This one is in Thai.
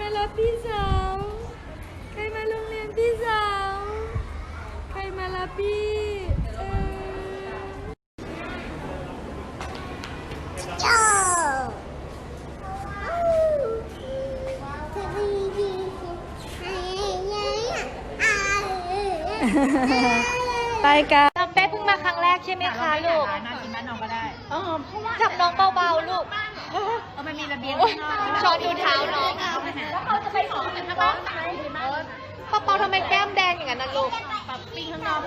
มารับพี่สาว ใครมาโรงเรียนพี่สาว ใครมารับพี่เออจ้าไปกันน้องเพิ่งมาครั้งแรกใช่ไหมคะลูกจับน้องเบาๆลูก เออมันมีระเบียงช้อนดูเท้าน้อง เปาทำไมแก้มแดงอย่างนั้นลูก ปิ้งข้างนอก